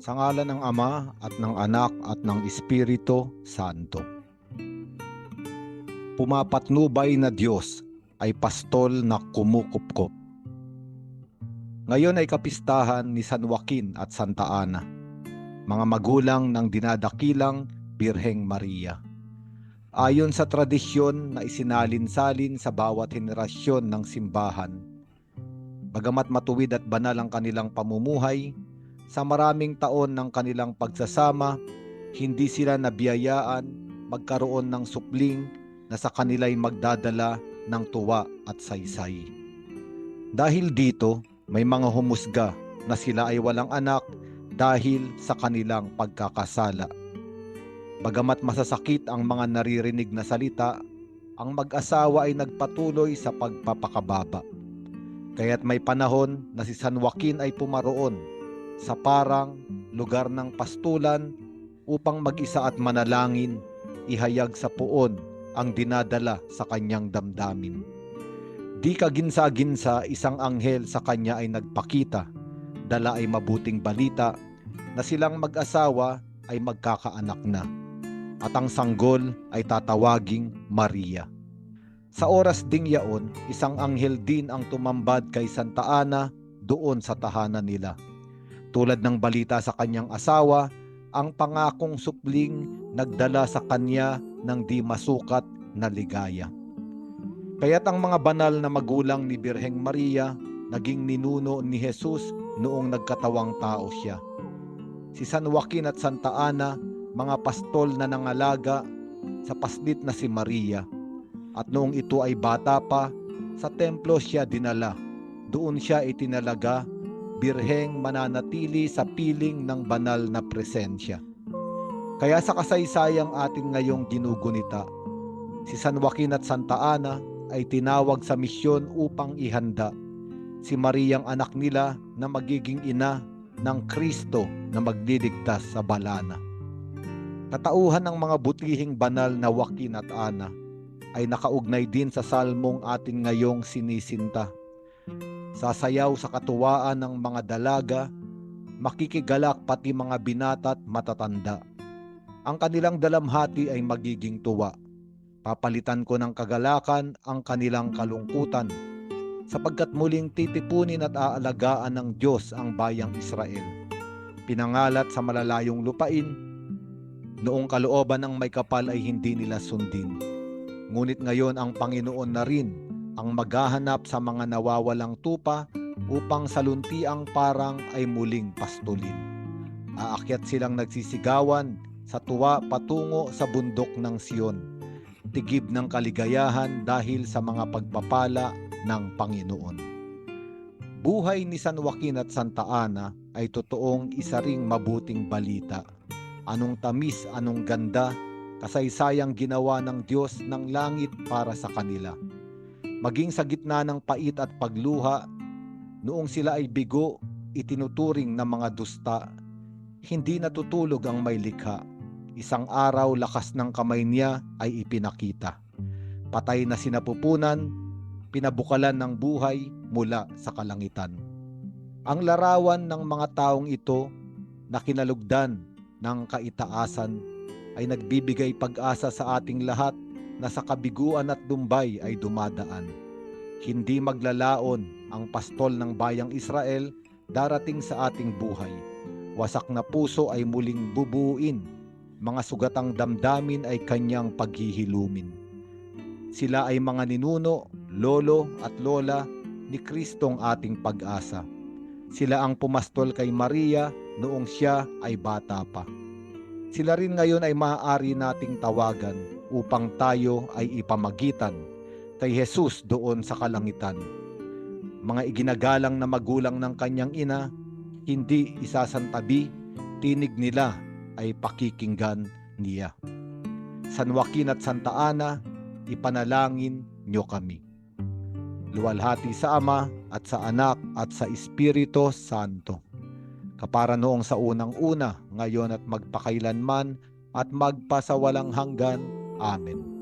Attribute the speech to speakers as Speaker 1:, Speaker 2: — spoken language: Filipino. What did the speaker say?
Speaker 1: Sa ngalan ng Ama at ng Anak at ng Espiritu Santo. Pumapatnubay na Diyos ay pastol na kumukupkop. Ngayon ay kapistahan ni San Joaquin at Santa Ana, mga magulang ng dinadakilang Birheng Maria. Ayon sa tradisyon na isinalin-salin sa bawat henerasyon ng simbahan, bagamat matuwid at banal ang kanilang pamumuhay, sa maraming taon ng kanilang pagsasama, hindi sila nabiyayaan magkaroon ng supling na sa kanila'y magdadala ng tuwa at saysay. Dahil dito, may mga humusga na sila ay walang anak dahil sa kanilang pagkakasala. Bagamat masasakit ang mga naririnig na salita, ang mag-asawa ay nagpatuloy sa pagpapakababa. Kaya't may panahon na si San Joaquin ay pumaroon sa parang lugar ng pastulan upang mag-isa at manalangin, ihayag sa puon ang dinadala sa kanyang damdamin. Di kaginsa-ginsa isang anghel sa kanya ay nagpakita, dala ay mabuting balita na silang mag-asawa ay magkakaanak na at ang sanggol ay tatawaging Maria. Sa oras ding yaon, isang anghel din ang tumambad kay Santa Ana doon sa tahanan nila. Tulad ng balita sa kanyang asawa, ang pangakong supling nagdala sa kanya ng di masukat na ligaya. Kaya't ang mga banal na magulang ni Birheng Maria naging ninuno ni Jesus noong nagkatawang tao siya. Si San Joaquin at Santa Ana, mga pastol na nangalaga sa paslit na si Maria. At noong ito ay bata pa, sa templo siya dinala. Doon siya itinalaga, birheng mananatili sa piling ng banal na presensya. Kaya sa kasaysayang atin ngayong ginugunita, si San Joaquin at Santa Ana ay tinawag sa misyon upang ihanda si Mariang anak nila na magiging ina ng Kristo na magliligtas sa balana. Katauhan ng mga butihing banal na Joaquin at Ana ay nakaugnay din sa salmong atin ngayong sinisinta. Sasayaw sa katuwaan ng mga dalaga, makikigalak pati mga binata at matatanda. Ang kanilang dalamhati ay magiging tuwa Papalitan ko ng kagalakan ang kanilang kalungkutan sapagkat muling titipunin at aalagaan ng Diyos ang bayang Israel. Pinangalat sa malalayong lupain, noong kalooban ng may kapal ay hindi nila sundin. Ngunit ngayon ang Panginoon na rin ang maghahanap sa mga nawawalang tupa upang saluntiang parang ay muling pastulin. Aakyat silang nagsisigawan sa tuwa patungo sa bundok ng Siyon tigib ng kaligayahan dahil sa mga pagpapala ng Panginoon. Buhay ni San Joaquin at Santa Ana ay totoong isa ring mabuting balita. Anong tamis, anong ganda, kasaysayang ginawa ng Diyos ng langit para sa kanila. Maging sa gitna ng pait at pagluha, noong sila ay bigo, itinuturing ng mga dusta, hindi natutulog ang may likha Isang araw lakas ng kamay niya ay ipinakita. Patay na sinapupunan, pinabukalan ng buhay mula sa kalangitan. Ang larawan ng mga taong ito na kinalugdan ng kaitaasan ay nagbibigay pag-asa sa ating lahat na sa kabiguan at dumbay ay dumadaan. Hindi maglalaon ang pastol ng bayang Israel darating sa ating buhay. Wasak na puso ay muling bubuin mga sugatang damdamin ay kanyang paghihilumin. Sila ay mga ninuno, lolo at lola ni Kristong ating pag-asa. Sila ang pumastol kay Maria noong siya ay bata pa. Sila rin ngayon ay maaari nating tawagan upang tayo ay ipamagitan kay Jesus doon sa kalangitan. Mga iginagalang na magulang ng kanyang ina, hindi isasantabi, tinig nila ay pakikinggan niya. San Joaquin at Santa Ana, ipanalangin niyo kami. Luwalhati sa Ama at sa Anak at sa Espiritu Santo. Kapara noong sa unang-una, ngayon at magpakailanman at magpasawalang hanggan. Amen.